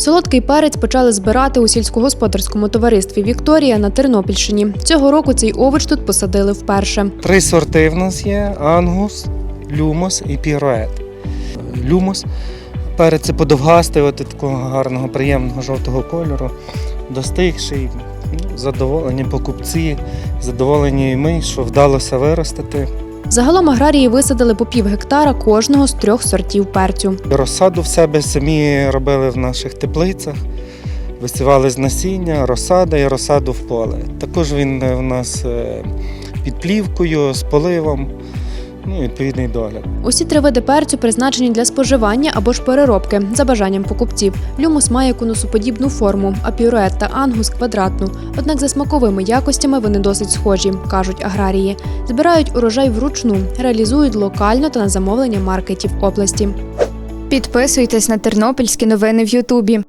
Солодкий перець почали збирати у сільськогосподарському товаристві Вікторія на Тернопільщині. Цього року цей овоч тут посадили вперше. Три сорти в нас є: ангус, люмос і пірует. Люмос перець це подовгастий, от такого гарного, приємного жовтого кольору, достигший. Ну, Задоволені покупці, задоволені і ми, що вдалося виростити. Загалом аграрії висадили по пів гектара кожного з трьох сортів перцю. Розсаду в себе самі робили в наших теплицях, висівали з насіння, розсада і розсаду в поле. Також він е, в нас е, під плівкою, з поливом, ну, відповідний догляд. Усі три види перцю призначені для споживання або ж переробки за бажанням покупців. Люмус має конусоподібну форму, а пюрует та ангус квадратну. Однак за смаковими якостями вони досить схожі, кажуть аграрії. Збирають урожай вручну, реалізують локально та на замовлення маркетів області. Підписуйтесь на тернопільські новини в Ютубі.